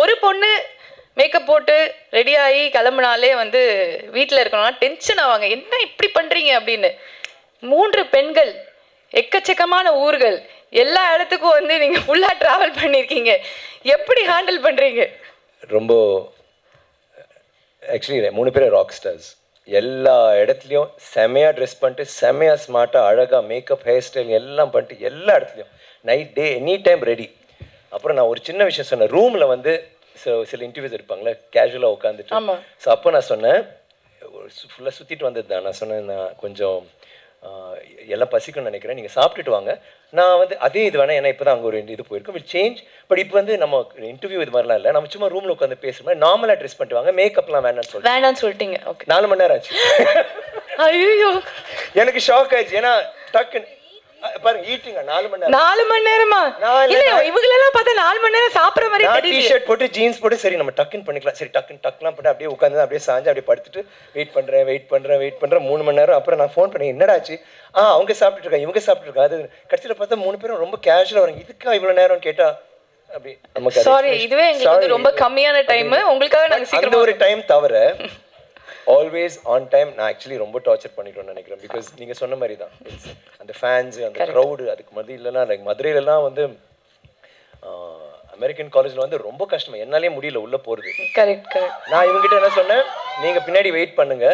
ஒரு பொண்ணு மேக்கப் போட்டு ரெடி ஆகி கிளம்புனாலே வந்து வீட்டில் இருக்கணும்னா டென்ஷன் ஆவாங்க. என்ன இப்படி பண்ணுறீங்க அப்படின்னு. மூன்று பெண்கள் எக்கச்சக்கமான ஊர்கள். எல்லா இடத்துக்கும் வந்து நீங்கள் ஃபுல்லாக ட்ராவல் பண்ணியிருக்கீங்க எப்படி ஹேண்டில் பண்ணுறீங்க ரொம்ப ஆக்சுவலி மூணு பேர் ராக் ஸ்டார்ஸ் எல்லா இடத்துலையும் செமையாக ட்ரெஸ் பண்ணிட்டு செமையாக ஸ்மார்ட்டாக அழகாக மேக்கப் ஹேர் ஸ்டைல் எல்லாம் பண்ணிட்டு எல்லா இடத்துலையும். Night day any time ready அப்புறம் நான் ஒரு சின்ன விஷயம் சொன்னேன். ரூமில் வந்து சில சில இன்டர்வியூஸ் இருப்பாங்களே கேஷுவலாக உட்காந்துட்டு. ஸோ அப்போ நான் சொன்னேன் ஃபுல்லாக சுற்றிட்டு வந்தது தான். நான் சொன்னேன் நான் கொஞ்சம் எல்லாம் பசிக்கும்னு நினைக்கிறேன் நீங்கள் சாப்பிட்டுட்டு வாங்க. நான் வந்து அதே இது வேணால் ஏன்னா இப்போ தான் அங்கே ஒரு இது போயிருக்கும். வில் சேஞ்ச் பட் இப்போ வந்து நம்ம இன்டர்வியூ இது மாதிரிலாம் இல்லை. நம்ம சும்மா ரூமில் உட்காந்து பேசுகிற மாதிரி நார்மலாக ட்ரெஸ் பண்ணிட்டு வாங்க. மேக்கப்லாம் வேணாம்னு சொல்லிட்டு. வேண்டாம்னு சொல்லிட்டீங்க. ஓகே நாலு மணி நேரம் ஆச்சு. ஐயோ எனக்கு ஷாக் ஆயிடுச்சு. ஏன்னா டக்குன்னு பாருங்க ஈட்டிங்க நாலு மணி நேரம். நாலு மணி நேரமா? இல்ல, இவங்களெல்லாம் பார்த்தா நாலு மணி நேரம் சாப்பிட்ற மாதிரி தெரியல டிஷர்ட் போட்டு ஜீன்ஸ் போட்டு சரி நம்ம டக்குன்னு பண்ணிக்கலாம். சரி டக்குன்னு டக்குலாம் போட்டு அப்படியே உட்காந்து அப்படியே சாஞ்சு அப்படியே படுத்துட்டு வெயிட் பண்றேன் வெயிட் பண்றேன் வெயிட் பண்றேன். மூணு மணி நேரம். அப்புறம் நான் ஃபோன் பண்ணி என்னடாச்சு? ஆ அவங்க சாப்பிட்டுட்டு இருக்காங்க இவங்க சாப்பிட்டு இருக்காங்க. அது கடைசியில் பார்த்தா மூணு பேரும் ரொம்ப கேஷுவலாக வராங்க. இதுக்கா இவ்வளோ நேரம் கேட்டா? அப்படி நமக்கு சாரி இதுவே எங்களுக்கு வந்து. ரொம்ப கம்மியான டைம் உங்களுக்காக நாங்க சீக்கிரமா ஒரு டைம் தவிர ஆல்வேஸ் ஆன் டைம் நான் ஆக்சுவலி ரொம்ப டார்ச்சர் பண்ணிட்டோம்னு நினைக்கிறேன். பிகாஸ் நீங்க சொன்ன மாதிரி தான் அந்த ஃபேன்ஸ் அந்த க்ரௌடு அதுக்கு மதியிலலாம் லைக் மதுரையிலலாம் வந்து அமெரிக்கன் காலேஜில் வந்து ரொம்ப கஷ்டம். என்னாலே முடியல உள்ள போறது. கரெக்ட் கரெக்ட் நான் இவங்ககிட்ட என்ன சொன்னேன்? நீங்க பின்னாடி வெயிட் பண்ணுங்க.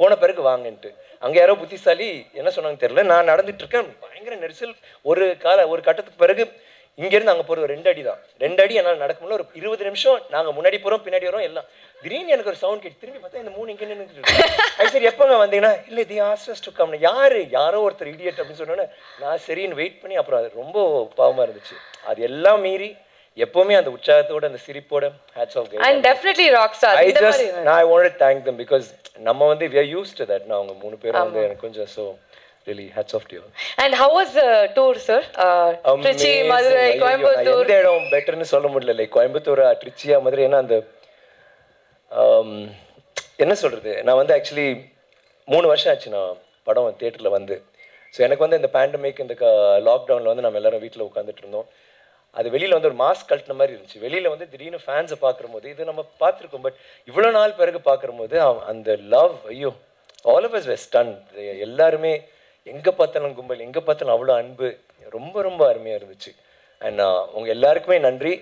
போன பிறகு வாங்கன்ட்டு. அங்க யாரோ புத்திசாலி என்ன சொன்னாங்க தெரியல. நான் நடந்துட்டு இருக்கேன். பயங்கர நெரிசல். ஒரு கால ஒரு கட்டத்துக்கு பிறகு இங்க இருந்து அங்க ஒரு ரெண்டு அடி தான் ரெண்டு அடி என்னால் நடக்க முடியல. ஒரு இருபது நிமிஷம் நாங்க முன்னாடி போறோம் பின்னாடி வரோம் எல்லாம். திடீர்னு எனக்கு ஒரு சவுண்ட் கேட்டு திரும்பி பார்த்தா இந்த மூணு இங்கே நின்று சரி எப்பங்க வந்தீங்கன்னா இல்லை தி ஆஸ்டஸ் டு கம் யாரு? யாரோ ஒருத்தர் இடியட் அப்படின்னு சொன்னோன்னே நான் சரின்னு வெயிட் பண்ணி அப்புறம் அது ரொம்ப பாவமா இருந்துச்சு. அது எல்லாம் மீறி எப்பவுமே அந்த உற்சாகத்தோட அந்த சிரிப்போட hats off and definitely rock star I just நான் I want thank them because நம்ம வந்து we are used to that நான் அவங்க மூணு பேரும் வந்து எனக்கு கொஞ்சம் so really hats off you and how was tour sir Tiruchi Madurai Coimbatore எந்த இடம் பெட்டர்னு சொல்ல முடியல. லைக் கோயம்புத்தூர் ட்ரிச்சியா மதுரை ஏன்னா அந்த um, என்ன சொல்றது? நான் வந்து ஆக்சுவலி மூணு வருஷம் ஆச்சு நான் படம் தியேட்டரில் வந்து. ஸோ எனக்கு வந்து இந்த பேண்டமிக் இந்த லாக்டவுனில் வந்து நம்ம எல்லாரும் வீட்டில் உட்காந்துட்டு இருந்தோம். அது வெளியில் வந்து ஒரு மாஸ்க் கழட்டின மாதிரி இருந்துச்சு. வெளியில் வந்து திடீர்னு ஃபேன்ஸை பார்க்கும்போது இது நம்ம பார்த்துருக்கோம். பட் இவ்வளோ நாள் பிறகு பார்க்கும்போது அந்த லவ் ஐயோ ஆல் ஆஃப் அஸ் வெஸ்டன் எல்லாருமே எங்கே பார்த்தாலும் கும்பல் எங்கே பார்த்தாலும் அவ்வளோ அன்பு. ரொம்ப ரொம்ப அருமையாக இருந்துச்சு. அண்ட் உங்கள் எல்லாருக்குமே நன்றி.